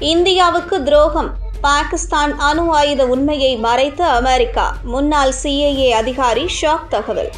இந்தியாவுக்கு துரோகம். பாகிஸ்தான் அணு ஆயுத உண்மையை மறைத்த அமெரிக்கா. முன்னாள் சிஐஏ அதிகாரி ஷாக் தகவல்.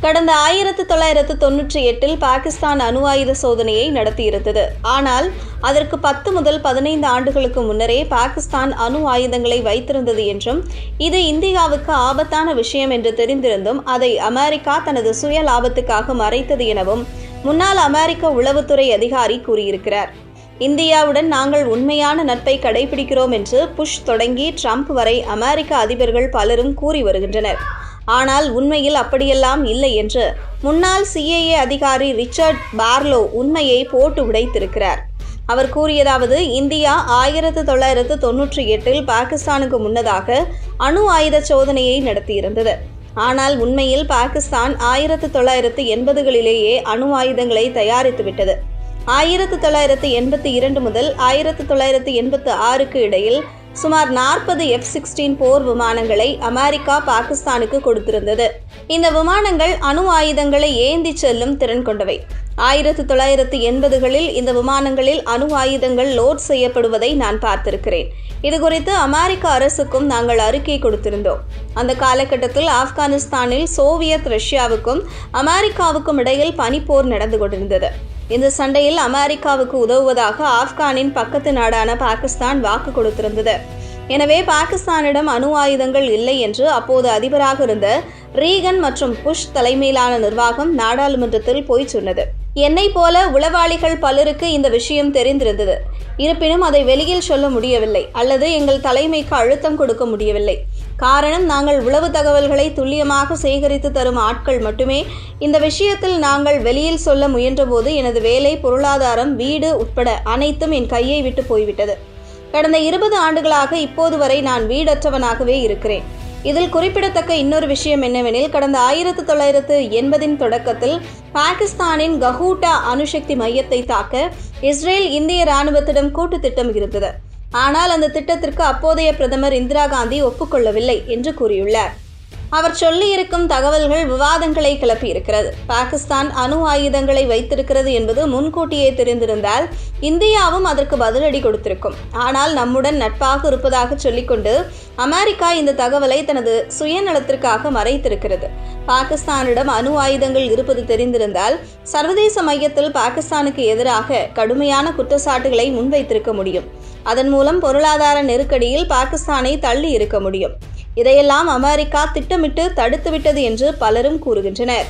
கடந்த ஆயிரத்து தொள்ளாயிரத்து தொன்னூற்றி எட்டில் பாகிஸ்தான் அணு ஆயுத சோதனையை நடத்தியிருந்தது. ஆனால் அதற்கு பத்து முதல் பதினைந்து ஆண்டுகளுக்கு முன்னரே பாகிஸ்தான் அணு ஆயுதங்களை வைத்திருந்தது என்றும் இது இந்தியாவுக்கு ஆபத்தான விஷயம் என்று தெரிந்திருந்தும் அதை அமெரிக்கா தனது சுய லாபத்துக்காக மறைத்தது எனவும் முன்னாள் அமெரிக்க உளவுத்துறை அதிகாரி கூறியிருக்கிறார். இந்தியாவுடன் நாங்கள் உண்மையான நட்பை கடைபிடிக்கிறோம் என்று புஷ் தொடங்கி ட்ரம்ப் வரை அமெரிக்க அதிபர்கள் பலரும் கூறி வருகின்றனர். ஆனால் உண்மையில் அப்படியெல்லாம் இல்லை என்று முன்னாள் சிஏஏ அதிகாரி ரிச்சர்ட் பார்லோ உண்மையை போட்டு உடைத்திருக்கிறார். அவர் கூறியதாவது இந்தியா ஆயிரத்து தொள்ளாயிரத்து தொன்னூற்றி எட்டில் பாகிஸ்தானுக்கு முன்னதாக அணு ஆயுத சோதனையை நடத்தியிருந்தது. ஆனால் உண்மையில் பாகிஸ்தான் ஆயிரத்து தொள்ளாயிரத்து எண்பதுகளிலேயே அணு ஆயுதங்களை தயாரித்துவிட்டது ஆயிரத்து தொள்ளாயிரத்து எண்பத்தி இரண்டு முதல் ஆயிரத்து தொள்ளாயிரத்து எண்பத்து ஆறுக்கு இடையில் சுமார் நாற்பது எஃப் சிக்ஸ்டீன் போர் விமானங்களை அமெரிக்கா பாகிஸ்தானுக்கு கொடுத்திருந்தது. இந்த விமானங்கள் அணு ஆயுதங்களை ஏந்தி செல்லும் திறன் கொண்டவை. ஆயிரத்து தொள்ளாயிரத்து எண்பதுகளில் இந்த விமானங்களில் அணு ஆயுதங்கள் லோட் செய்யப்படுவதை நான் பார்த்திருக்கிறேன். இது குறித்து அமெரிக்க அரசுக்கும் நாங்கள் அறிக்கை கொடுத்திருந்தோம். அந்த காலகட்டத்தில் ஆப்கானிஸ்தானில் சோவியத் ரஷ்யாவுக்கும் அமெரிக்காவுக்கும் இடையில் பனிப்போர் நடந்து கொண்டிருந்தது. இந்த சண்டையில் அமெரிக்காவுக்கு உதவுவதாக ஆப்கானின் பக்கத்து நாடான பாகிஸ்தான் வாக்கு கொடுத்திருந்தது. எனவே பாகிஸ்தானிடம் அணு ஆயுதங்கள் இல்லை என்று அப்போது அதிபராக இருந்த ரீகன் மற்றும் புஷ் தலைமையிலான நிர்வாகம் நாடாளுமன்றத்தில் போய் சொன்னது. என்னை போல உளவாளிகள் பலருக்கு இந்த விஷயம் தெரிந்திருந்தது. இருப்பினும் அதை வெளியில் சொல்ல முடியவில்லை. அல்லது எங்கள் தலைமைக்கு அழுத்தம் கொடுக்க முடியவில்லை. காரணம் நாங்கள் உளவு தகவல்களை துல்லியமாக சேகரித்து தரும் ஆட்கள் மட்டுமே. இந்த விஷயத்தில் நாங்கள் வெளியில் சொல்ல முயன்றபோது எனது வேலை பொருளாதாரம் வீடு உட்பட அனைத்தும் என் கையை விட்டு போய்விட்டது. கடந்த இருபது ஆண்டுகளாக இப்போது வரை நான் வீடற்றவனாகவே இருக்கிறேன். இதில் குறிப்பிடத்தக்க இன்னொரு விஷயம் என்னவெனில் கடந்த ஆயிரத்து தொள்ளாயிரத்து எண்பதின் தொடக்கத்தில் பாகிஸ்தானின் கஹூட்டா அணுசக்தி மையத்தை தாக்க இஸ்ரேல் இந்திய இராணுவத்திடம் கூட்டு திட்டம் இருந்தது. ஆனால் அந்த திட்டத்திற்கு அப்போதைய பிரதமர் இந்திரா காந்தி ஒப்புக்கொள்ளவில்லை என்று கூறியுள்ளார். அவர் சொல்லியிருக்கும் தகவல்கள் விவாதங்களை கிளப்பியிருக்கிறது. பாகிஸ்தான் அணு ஆயுதங்களை வைத்திருக்கிறது என்பது முன்கூட்டியே தெரிந்திருந்தால் இந்தியாவும் அதற்கு பதிலடி கொடுத்திருக்கும். ஆனால் நம்முடன் நட்பாக இருப்பதாக சொல்லிக்கொண்டு அமெரிக்கா இந்த தகவலை தனது சுயநலத்திற்காக மறைத்திருக்கிறது. பாகிஸ்தானிடம் அணு ஆயுதங்கள் இருப்பது தெரிந்திருந்தால் சர்வதேச மையத்தில் பாகிஸ்தானுக்கு எதிராக கடுமையான குற்றச்சாட்டுகளை முன்வைத்திருக்க முடியும். அதன் மூலம் பொருளாதார நெருக்கடியில் பாகிஸ்தானை தள்ளி இருக்க முடியும். இதையெல்லாம் அமெரிக்கா திட்டமிட்டு தடுத்துவிட்டது என்று பலரும் கூறுகின்றனர்.